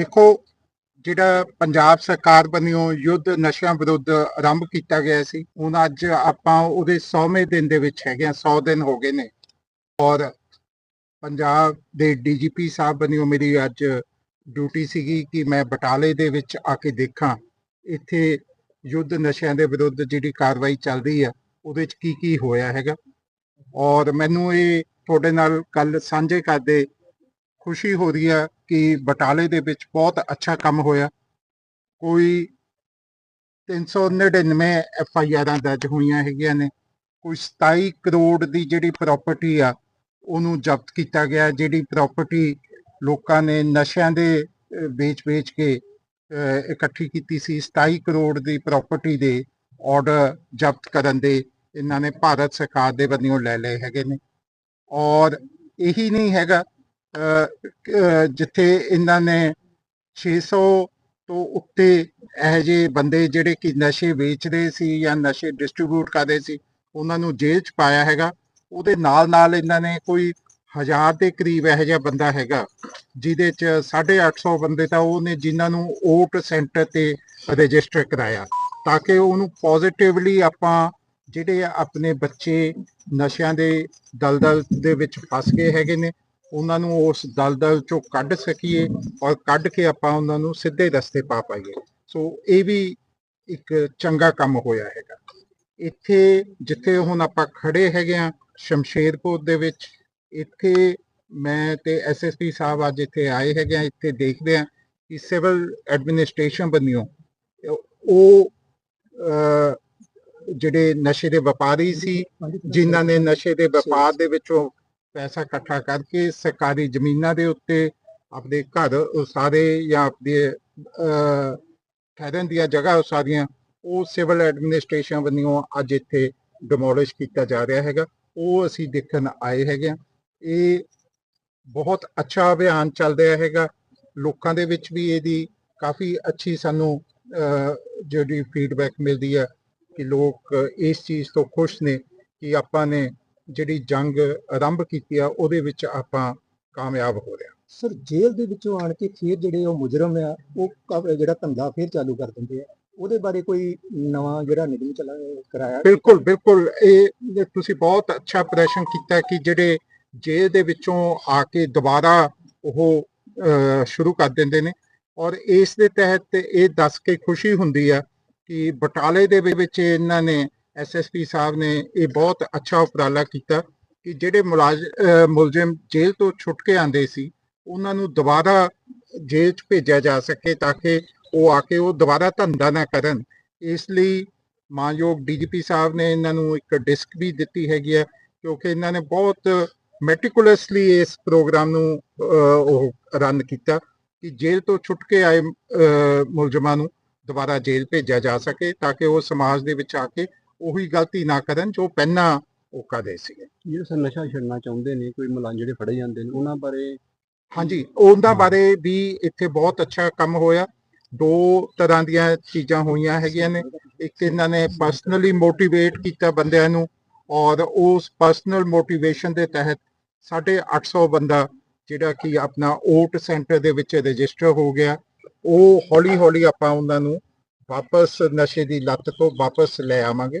ਦੇਖੋ, ਜਿਹੜਾ ਪੰਜਾਬ ਸਰਕਾਰ ਵੱਲੋਂ ਯੁੱਧ ਨਸ਼ਿਆਂ ਵਿਰੁੱਧ ਆਰੰਭ ਕੀਤਾ ਗਿਆ ਸੀ, ਹੁਣ ਅੱਜ ਆਪਾਂ ਉਹਦੇ 100ਵੇਂ ਦਿਨ ਦੇ ਵਿੱਚ ਹੈਗੇ ਆ 100 ਦਿਨ ਹੋ ਗਏ ਨੇ। ਔਰ ਪੰਜਾਬ ਦੇ ਡੀਜੀਪੀ ਸਾਹਿਬ ਵੱਲੋਂ ਮੇਰੀ ਅੱਜ ਡਿਊਟੀ ਸੀਗੀ ਕਿ ਮੈਂ ਬਟਾਲੇ ਦੇ ਵਿੱਚ ਆ ਕੇ ਦੇਖਾਂ, ਇੱਥੇ ਯੁੱਧ ਨਸ਼ਿਆਂ ਦੇ ਵਿਰੁੱਧ ਜਿਹੜੀ ਕਾਰਵਾਈ ਚੱਲ ਰਹੀ ਆ, ਉਹਦੇ ਵਿੱਚ ਕੀ ਕੀ ਹੋਇਆ ਹੈਗਾ। ਔਰ ਮੈਨੂੰ ਇਹ ਤੁਹਾਡੇ ਨਾਲ ਕੱਲ ਸਾਂਝੇ ਕਰਦੇ ਖੁਸ਼ੀ ਹੋ ਰਹੀ ਹੈ ਕਿ ਬਟਾਲੇ ਦੇ ਵਿੱਚ ਬਹੁਤ ਅੱਛਾ ਕੰਮ ਹੋਇਆ। ਕੋਈ 399 ਐਫ ਆਈ ਆਰਾਂ ਦਰਜ ਹੋਈਆਂ ਹੈਗੀਆਂ ਨੇ। ਕੋਈ 27 ਕਰੋੜ ਦੀ ਜਿਹੜੀ ਪ੍ਰਾਪਰਟੀ ਆ, ਉਹਨੂੰ ਜ਼ਬਤ ਕੀਤਾ ਗਿਆ, ਜਿਹੜੀ ਪ੍ਰਾਪਰਟੀ ਲੋਕਾਂ ਨੇ ਨਸ਼ਿਆਂ ਦੇ ਵੇਚ-ਵੇਚ ਕੇ ਇਕੱਠੀ ਕੀਤੀ ਸੀ 27 ਕਰੋੜ ਦੀ ਪ੍ਰਾਪਰਟੀ ਦੇ ਆਰਡਰ ਜ਼ਬਤ ਕਰਨ ਦੇ ਇਹਨਾਂ ਨੇ ਭਾਰਤ ਸਰਕਾਰ ਦੇ ਵੱਲੋਂ ਲੈ ਲਏ ਹੈਗੇ ਨੇ। ਔਰ ਇਹੀ ਨਹੀਂ ਹੈਗਾ ਜਿੱਥੇ ਇਹਨਾਂ ਨੇ 600 ਤੋਂ ਉੱਤੇ ਇਹੋ ਜਿਹੇ ਬੰਦੇ ਜਿਹੜੇ ਕਿ ਨਸ਼ੇ ਵੇਚਦੇ ਸੀ ਜਾਂ ਨਸ਼ੇ ਡਿਸਟ੍ਰੀਬਿਊਟ ਕਰਦੇ ਸੀ, ਉਹਨਾਂ ਨੂੰ ਜੇਲ੍ਹ 'ਚ ਪਾਇਆ ਹੈਗਾ। ਉਹਦੇ ਨਾਲ ਨਾਲ ਇਹਨਾਂ ਨੇ ਕੋਈ ਹਜ਼ਾਰ ਦੇ ਕਰੀਬ ਇਹੋ ਜਿਹਾ ਬੰਦਾ ਹੈਗਾ, ਜਿਹਦੇ 'ਚ 850 ਬੰਦੇ ਤਾਂ ਉਹ ਨੇ ਜਿਨ੍ਹਾਂ ਨੂੰ ਓਟ ਸੈਂਟਰ ਤੇ ਰਜਿਸਟਰ ਕਰਾਇਆ, ਤਾਂ ਕਿ ਉਹਨੂੰ ਪੋਜ਼ਿਟਿਵਲੀ ਆਪਾਂ ਜਿਹੜੇ ਆਪਣੇ ਬੱਚੇ ਨਸ਼ਿਆਂ ਦੇ ਦਲਦਲ ਦੇ ਵਿੱਚ ਫਸ ਗਏ ਹੈਗੇ ਨੇ ਉਹਨਾਂ ਨੂੰ ਉਸ ਦਲਦਲ ਚੋਂ ਕੱਢ ਸਕੀਏ ਔਰ ਕੱਢ ਕੇ ਆਪਾਂ ਉਹਨਾਂ ਨੂੰ ਸਿੱਧੇ ਰਸਤੇ ਪਾ ਪਾਈਏ। ਸੋ ਇਹ ਵੀ ਇੱਕ ਚੰਗਾ ਕੰਮ ਹੋਇਆ ਹੈਗਾ। ਇੱਥੇ ਜਿੱਥੇ ਹੁਣ ਆਪਾਂ ਖੜੇ ਹੈਗੇ ਆ ਸ਼ਮਸ਼ੇਰਪੁਰ ਦੇ ਵਿੱਚ, ਇੱਥੇ ਮੈਂ ਤੇ ਐਸਐਸਪੀ ਸਾਹਿਬ ਅੱਜ ਇੱਥੇ ਆਏ ਹੈਗੇ ਆ ਇੱਥੇ ਦੇਖਦੇ ਆ ਕਿ ਸਿਵਲ ਐਡਮਿਨਿਸਟ੍ਰੇਸ਼ਨ ਬਣਿਓ ਉਹ ਜਿਹੜੇ ਨਸ਼ੇ ਦੇ ਵਪਾਰੀ ਸੀ, ਜਿਨ੍ਹਾਂ ਨੇ ਨਸ਼ੇ ਦੇ ਵਪਾਰ ਦੇ ਵਿੱਚੋਂ ਪੈਸਾ ਇਕੱਠਾ ਕਰਕੇ ਸਰਕਾਰੀ ਜ਼ਮੀਨਾਂ ਦੇ ਉੱਤੇ ਆਪਣੇ ਘਰ ਉਸਾਰੇ ਜਾਂ ਆਪਣੇ ਠਹਿਰਨ ਦੀਆਂ ਜਗ੍ਹਾ ਉਸਾਰੀਆਂ ਉਹ ਸਿਵਲ ਐਡਮਿਨਿਸਟ੍ਰੇਸ਼ਨ ਵੱਲੋਂ ਅੱਜ ਇੱਥੇ ਡਿਮੋਲਿਸ਼ ਕੀਤਾ ਜਾ ਰਿਹਾ ਹੈਗਾ। ਉਹ ਅਸੀਂ ਦੇਖਣ ਆਏ ਹੈਗੇ ਆ। ਇਹ ਬਹੁਤ ਅੱਛਾ ਅਭਿਆਨ ਚੱਲ ਰਿਹਾ ਹੈਗਾ। ਲੋਕਾਂ ਦੇ ਵਿੱਚ ਵੀ ਇਹਦੀ ਕਾਫੀ ਅੱਛੀ ਸਾਨੂੰ ਅਹ, ਜਿਹੜੀ ਫੀਡਬੈਕ ਮਿਲਦੀ ਹੈ ਕਿ ਲੋਕ ਇਸ ਚੀਜ਼ ਤੋਂ ਖੁਸ਼ ਨੇ ਕਿ ਆਪਾਂ ਨੇ ਜਿਹੜੀ ਜੰਗ ਆਰੰਭ ਕੀਤੀ ਆ ਉਹਦੇ ਵਿੱਚ ਆਪਾਂ ਕਾਮਯਾਬ ਹੋ ਰਹੇ ਹਾਂ। ਸਰ ਜੇਲ੍ਹ ਦੇ ਵਿੱਚੋਂ ਆਣ ਕੇ ਫਿਰ ਜਿਹੜੇ ਉਹ ਮੁਜਰਮ ਆ ਉਹ ਜਿਹੜਾ ਧੰਦਾ ਫਿਰ ਚਾਲੂ ਕਰ ਦਿੰਦੇ ਆ। ਉਹਦੇ ਬਾਰੇ ਕੋਈ ਨਵਾਂ ਜਿਹੜਾ ਨਿਯਮ ਚਲਾ ਕਰਾਇਆ ਬਿਲਕੁਲ ਬਿਲਕੁਲ। ਇਹ ਤੁਸੀਂ ਬਹੁਤ ਅੱਛਾ ਪ੍ਰਸ਼ਨ ਕੀਤਾ ਕਿ ਜਿਹੜੇ ਜੇਲ੍ਹ ਦੇ ਵਿੱਚੋਂ ਆ ਕੇ ਦੁਬਾਰਾ ਉਹ ਸ਼ੁਰੂ ਕਰ ਦਿੰਦੇ ਨੇ। ਔਰ ਇਸ ਦੇ ਤਹਿਤ ਇਹ ਦੱਸ ਕੇ ਖੁਸ਼ੀ ਹੁੰਦੀ ਆ ਕਿ ਬਟਾਲੇ ਦੇ ਵਿੱਚ ਇਹਨਾਂ ਨੇ ਐਸਐਸਪੀ ਸਾਹਿਬ ਨੇ ਇਹ ਬਹੁਤ ਅੱਛਾ ਉਪਰਾਲਾ ਕੀਤਾ ਕਿ ਜਿਹੜੇ ਮੁਲਾਜ਼ ਮੁਲਜ਼ਮ ਜੇਲ੍ਹ ਤੋਂ ਛੁੱਟ ਕੇ ਆਂਦੇ ਸੀ, ਉਹਨਾਂ ਨੂੰ ਦੁਬਾਰਾ ਜੇਲ੍ਹ 'ਚ ਭੇਜਿਆ ਜਾ ਸਕੇ ਤਾਂ ਕਿ ਉਹ ਆ ਕੇ ਉਹ ਦੁਬਾਰਾ ਧੰਦਾ ਨਾ ਕਰਨ। ਇਸ ਲਈ ਮਾਨਯੋਗ ਡੀਜੀਪੀ ਸਾਹਿਬ ਨੇ ਇਹਨਾਂ ਨੂੰ ਇੱਕ ਡਿਸਕ ਵੀ ਦਿੱਤੀ ਹੈਗੀ ਹੈ, ਕਿਉਂਕਿ ਇਹਨਾਂ ਨੇ ਬਹੁਤ ਮੈਟੀਕੂਲਸਲੀ ਇਸ ਪ੍ਰੋਗਰਾਮ ਨੂੰ ਉਹ ਰਨ ਕੀਤਾ ਕਿ ਜੇਲ੍ਹ ਤੋਂ ਛੁੱਟ ਕੇ ਆਏ ਮੁਲਜ਼ਮਾਂ ਨੂੰ ਦੁਬਾਰਾ ਜੇਲ੍ਹ ਭੇਜਿਆ ਜਾ ਸਕੇ ਤਾਂ ਕਿ ਉਹ ਸਮਾਜ ਦੇ ਵਿੱਚ ਆ ਕੇ ਉਹੀ ਗਲਤੀ ਨਾ ਕਰਨ ਜੋ ਪਹਿਲਾਂ ਉਹ ਕਰਦੇ ਸੀਗੇ। ਜਿਹੜੇ ਸਰ ਨਸ਼ਾ ਛੱਡਣਾ ਚਾਹੁੰਦੇ ਨੇ ਕੋਈ ਮੁਲਾਜ਼ਮ ਜਿਹੜੇ ਫੜੇ ਜਾਂਦੇ ਨੇ ਉਹਨਾਂ ਬਾਰੇ ਹਾਂਜੀ ਉਹਨਾਂ ਬਾਰੇ ਵੀ ਇੱਥੇ ਬਹੁਤ ਅੱਛਾ ਕੰਮ ਹੋਇਆ। ਦੋ ਤਰ੍ਹਾਂ ਦੀਆਂ ਚੀਜ਼ਾਂ ਹੋਈਆਂ ਹੈਗੀਆਂ ਨੇ। ਇੱਕ ਇਹਨਾਂ ਨੇ ਪਰਸਨਲੀ ਮੋਟੀਵੇਟ ਕੀਤਾ ਬੰਦਿਆਂ ਨੂੰ ਔਰ ਉਸ ਪਰਸਨਲ ਮੋਟੀਵੇਸ਼ਨ ਦੇ ਤਹਿਤ 850 ਬੰਦਾ ਜਿਹੜਾ ਕਿ ਆਪਣਾ ਓਟ ਸੈਂਟਰ ਦੇ ਵਿੱਚ ਰਜਿਸਟਰ ਹੋ ਗਿਆ। ਉਹ ਹੌਲੀ ਹੌਲੀ ਆਪਾਂ ਉਹਨਾਂ ਨੂੰ ਵਾਪਸ ਨਸ਼ੇ ਦੀ ਲੱਤ ਤੋਂ ਵਾਪਸ ਲੈ ਆਵਾਂਗੇ।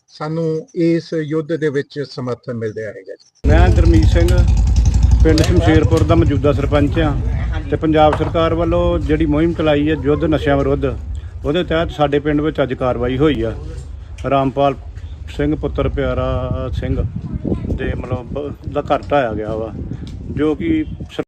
ਸਾਨੂੰ ਇਸ ਯੁੱਧ ਦੇ ਵਿੱਚ ਸਮਰਥਨ ਮਿਲ ਰਿਹਾ ਹੈਗਾ ਜੀ। ਮੈਂ ਗੁਰਮੀਤ ਸਿੰਘ ਪਿੰਡ ਸ਼ਮਸ਼ੇਰਪੁਰ ਦਾ ਮੌਜੂਦਾ ਸਰਪੰਚ ਆ ਤੇ ਪੰਜਾਬ ਸਰਕਾਰ ਵੱਲੋਂ ਜਿਹੜੀ ਮੁਹਿੰਮ ਚਲਾਈ ਹੈ ਯੁੱਧ ਨਸ਼ਿਆਂ ਵਿਰੁੱਧ ਉਹਦੇ ਤਹਿਤ ਸਾਡੇ ਪਿੰਡ ਵਿੱਚ ਅੱਜ ਕਾਰਵਾਈ ਹੋਈ ਆ ਰਾਮਪਾਲ ਸਿੰਘ ਪੁੱਤਰ ਪਿਆਰਾ ਸਿੰਘ ਦੇ ਮਤਲਬ ਦਾ ਘਰ ਢਾਇਆ ਗਿਆ ਵਾ ਜੋ ਕਿ